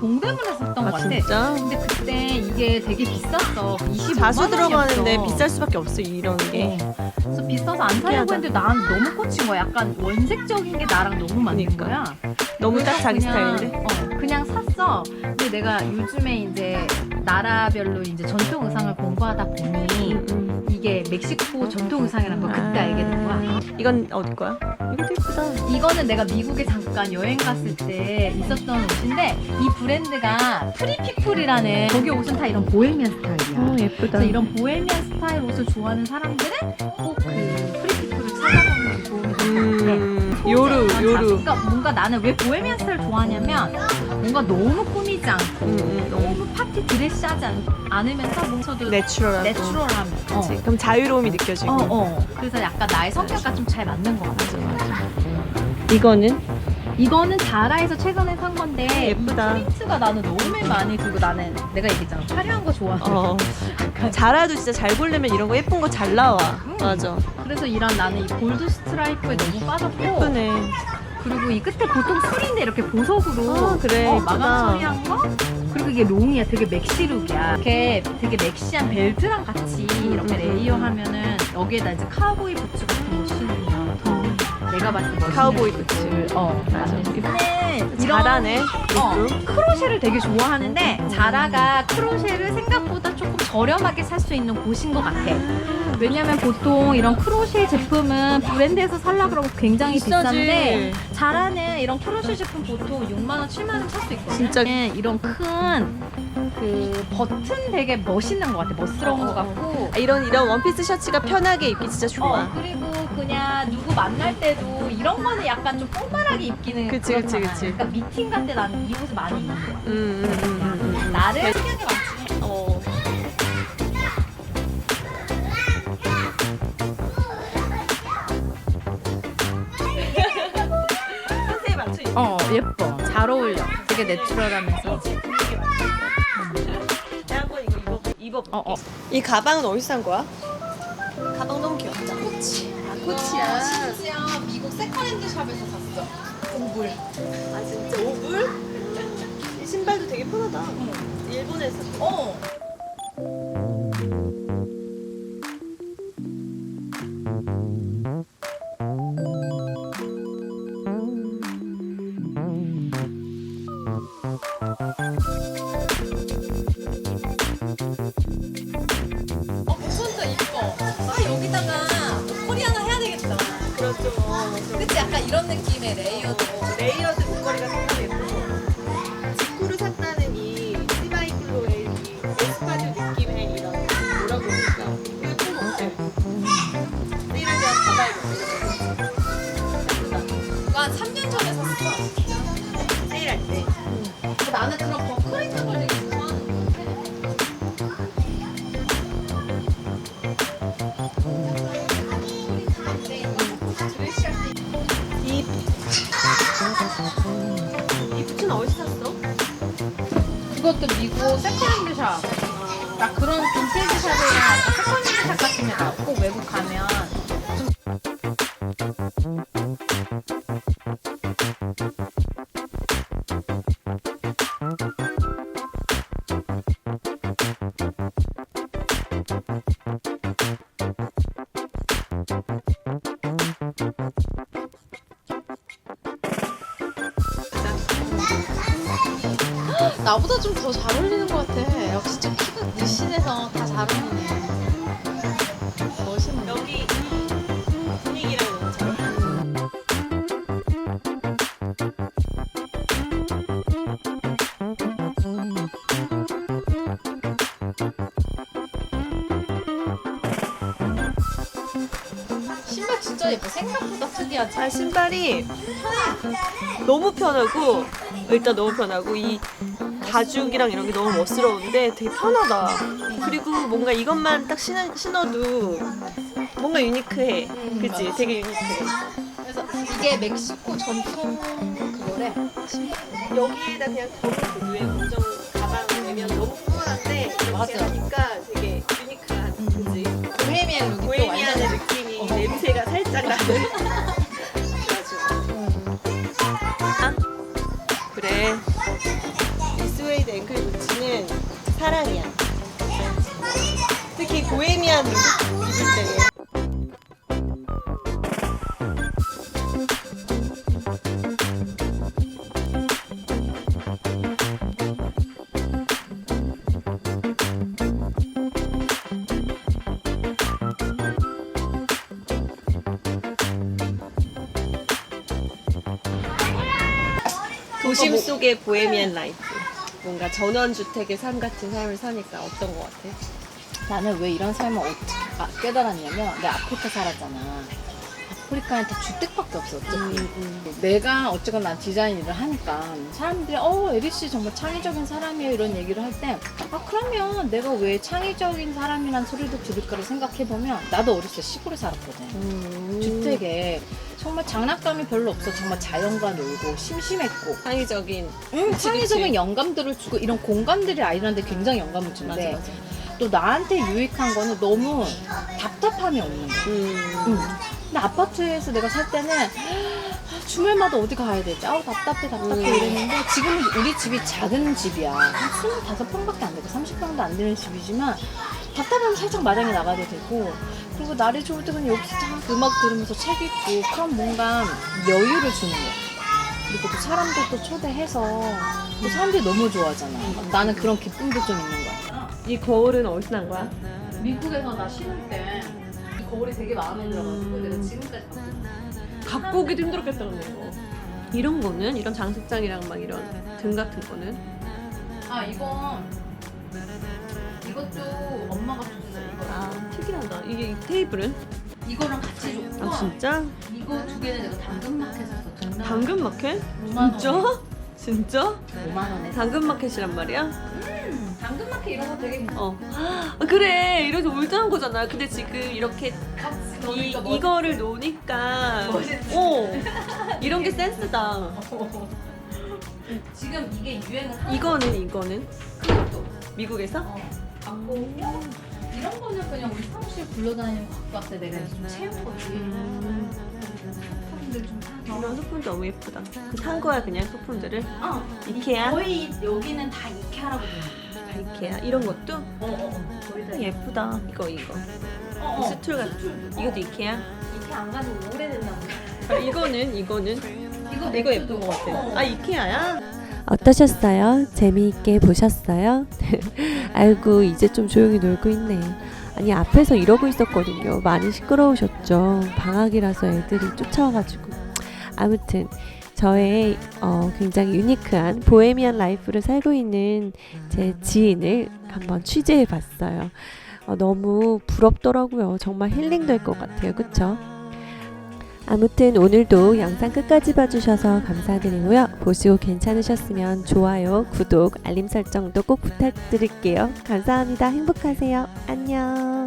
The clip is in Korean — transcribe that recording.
동대문에서 샀던 것아 같아. 진짜? 근데 그때 이게 되게 비쌌어. 25만 자수 들어가는데 원이었어. 비쌀 수밖에 없어 이런 게. 어. 그래서 비싸서 안 사려고 신기하다. 했는데 난 너무 꽂힌 거야. 약간 원색적인 게 나랑 너무 맞는 그러니까. 거야. 너무 딱 자기 그냥, 스타일인데. 어, 그냥 샀어. 근데 내가 요즘에 이제 나라별로 이제 전통 의상을 공부하다 보니 음. 이게 멕시코 전통 의상이라는 걸 그때 아. 알게 된 거야. 이건 어디 거야? 이것도 예쁘다. 이거는 내가 미국에 잠깐 여행 갔을 때 있었던 옷인데 이 브랜드가 프리피플이라는 거기 옷은 다 이런 보헤미안 스타일이야. 어 예쁘다. 그래서 이런 보헤미안 스타일 옷을 좋아하는 사람들은 꼭 그 프리피플을 찾아보는 게 도움이 될것 같아. 음, 요루 요루. 그러니까 뭔가 나는 왜 보헤미안 스타일 좋아하냐면 뭔가 너무 꾸미지 않고 음, 음, 음. 너무 파티 드레스하지 않, 않으면서 뭔가도 내추럴하고. 내추럴함. 어. 그치. 그럼 자유로움이 느껴지고. 어, 어. 그래서 약간 나의 성격과 좀 잘 맞는 것 같아. 이거는 이거는 자라에서 최근에 산 건데 예쁘다. 이 프린트가 나는 너무 많이 들고 나는 내가 얘기했잖아 화려한 거 좋아하고 어. 자라도 진짜 잘 고르면 이런 거 예쁜 거 잘 나와. 음. 맞아. 그래서 이런 나는 이 골드 스트라이프에 너무 빠졌고 예쁘네. 그리고 이 끝에 보통 풀인데 이렇게 보석으로 아, 그래. 어, 예쁘다. 마감 처리한 거 그리고 이게 롱이야 되게 맥시룩이야 이렇게 되게 맥시한 벨트랑 같이 이렇게 음, 음, 레이어 하면은 여기에다 이제 카우보이 부츠 같은 거 신으면 더 내가 봤을 때 카우보이 부츠를 어 맞아. 나는 잘하네. 어, 룩도. 크로셰를 되게 좋아하는데 자라가 크로셰를 생각보다 조금 저렴하게 살 수 있는 곳인 것 같아. 왜냐면 보통 이런 크로셰 제품은 브랜드에서 살라 그러고 굉장히 비싸지. 비싼데 자라는 이런 크로셰 제품 보통 6만 원, 7만 원 살 수 있거든. 진짜. 이런 큰 그 버튼 되게 멋있는 것 같아. 멋스러운 것 같고. 아, 이런 이런 원피스 셔츠가 편하게 입기 진짜 좋아. 어, 그리고 그냥 누구 만날 때도 이런 거는 약간 좀 뽕만하게 입기는 그치, 그치, 그렇잖아. 그치. 그러니까 미팅 갈 때 나는 이 옷을 많이 입는 거야. 음, 음, 음, 음, 음. 나를 신기한 게 예뻐 잘 어울려 되게 내추럴하면서 내가 한번 이거 입어. 어, 어. 이 가방은 어디서 산 거야? 가방 너무 귀엽다. 코치 코치야. 심지어 미국 세컨핸드 샵에서 샀어 오불 아 진짜 오불? 이 신발도 되게 편하다. 일본에서. 어 어, 여기다가 목걸이 하나 해야 되겠다. 그렇죠. 좀 그치? 약간 이런 느낌의 레이어드. 레이어드 목걸이가 생각이 예쁘고 직구를 샀다는 이 시바이클로의 이 에스파드 느낌의 이런 뭐라고 그럴까 예쁜 옷들 세일할 때 가봐야겠어 이거 한 3년 전에 샀어. 세일할 때 나는 그런 버 그것도 미국 세컨핸드 샵. 나 그런 빈티지 샵이나 세컨핸드 샵 같은 데꼭 외국 가면 나보다 좀 더 잘 어울리는 것 같아. 역시 좀 키가 느씬해서 다 잘 어울리네. 멋있네. 여기 이 분위기랑 잘 어울려. 신발 진짜 예뻐. 생각보다 특이하지. 아 신발이 너무 편하고 일단 너무 편하고 이 가죽이랑 이런 게 너무 멋스러운데 되게 편하다. 그리고 뭔가 이것만 딱 신어, 신어도 뭔가 유니크해. 그치? 맞아. 되게 유니크해. 그래서 이게 멕시코 전통 그거래. 여기에다 그냥 검은 위에 공정 가방을 내면 너무 포멀한데 맞아. 이렇게 하니까 되게 유니크한 그치? 보헤미안 룩이 또 보헤미안의 완전. 느낌이 어. 냄새가 살짝 나는 보헤미안 입을 때. 도심 속의 보헤미안 라이프. 뭔가 전원주택의 삶 같은 삶을 사니까 어떤 것 같아? 나는 왜 이런 삶을 어떻게 아, 깨달았냐면 내가 아프리카 살았잖아. 아프리카는 다 주택밖에 없어 어차피. 음, 내가 어쨌건 난 디자인 일을 하니까 사람들이 어 에리 씨 정말 창의적인 사람이에요 이런 얘기를 할 때 아 그러면 내가 왜 창의적인 사람이란 소리도 들을까를 생각해 보면 나도 어렸을 때 시골에 살았거든. 음. 주택에 정말 장난감이 별로 없어 정말 자연과 놀고 심심했고 창의적인. 응, 그치, 창의적인. 영감들을 주고 이런 공간들이 아이들한테 굉장히 영감을 주는데 맞아. 또 나한테 유익한 거는 너무 답답함이 없는 거야. 음. 응. 근데 아파트에서 내가 살 때는 아, 주말마다 어디 가야 되지? 아우 답답해 답답해 음. 이랬는데 지금은 우리 집이 작은 집이야. 한 25평밖에 안 되고 30평도 안 되는 집이지만 답답하면 살짝 마당에 나가도 되고 그리고 날이 좋을 때 그냥 여기서 딱 음악 들으면서 책 읽고 그런 뭔가 여유를 주는 거야. 그리고 또 사람들도 초대해서 또 사람들이 너무 좋아하잖아. 나는 그런 기쁨도 좀 있는 거야. 이 거울은 어디서 난 거야? 미국에서 나 신을 때 이 거울이 되게 마음에 들어가지고 음. 내가 지금까지 갖고 오기도 힘들었겠다 근데 이거. 이런 거는 이런 장식장이랑 막 이런 등 같은 거는 아 이건 이것도 엄마가 줬어 이거 아 특이하다. 이게 이 테이블은? 이거랑 같이 줬고 아 진짜? 이거 두 개는 내가 당근마켓에서 줬나? 당근 마켓? 5만 원 진짜? 진짜? 5만 원에 당근 마켓이란 말이야? 음, 당근마켓 이런 거 되게 어. 아, 그래 이래서 울자는 거잖아. 근데 지금 이렇게 같이 이, 이거를 놓으니까 멋있지. 어 이런 게 센스다. 멋- 지금 이게 유행을 하는 이거는 이거는 것도 미국에서? 어, 갖고 오고 이런 거는 그냥 우리 사무실 굴러다니는 거 갖고 왔을 때 내가 좀 채운 거지 사람들 좀 사서 이런 소품 너무 예쁘다. 그산 거야 그냥 소품들을. 어, 이케아? 거의 여기는 다 이케아라고 다 이케아 이런 것도 어, 어, 어. 다 예쁘다. 이거 이거. 어, 어. 스툴 같은. 이것도 이케아. 이케아 안 가지고 오래됐나 보다. 아, 이거는 이거는 이거 이거 예쁜 거 같아. 아 이케아야? 어떠셨어요? 재미있게 보셨어요? 아이고 이제 좀 조용히 놀고 있네. 아니 앞에서 이러고 있었거든요. 많이 시끄러우셨죠. 방학이라서 애들이 쫓아와가지고. 아무튼 저의 어, 굉장히 유니크한 보헤미안 라이프를 살고 있는 제 지인을 한번 취재해 봤어요. 어, 너무 부럽더라고요. 정말 힐링 될 것 같아요. 그쵸? 아무튼 오늘도 영상 끝까지 봐주셔서 감사드리고요. 보시고 괜찮으셨으면 좋아요, 구독, 알림 설정도 꼭 부탁드릴게요. 감사합니다. 행복하세요. 안녕.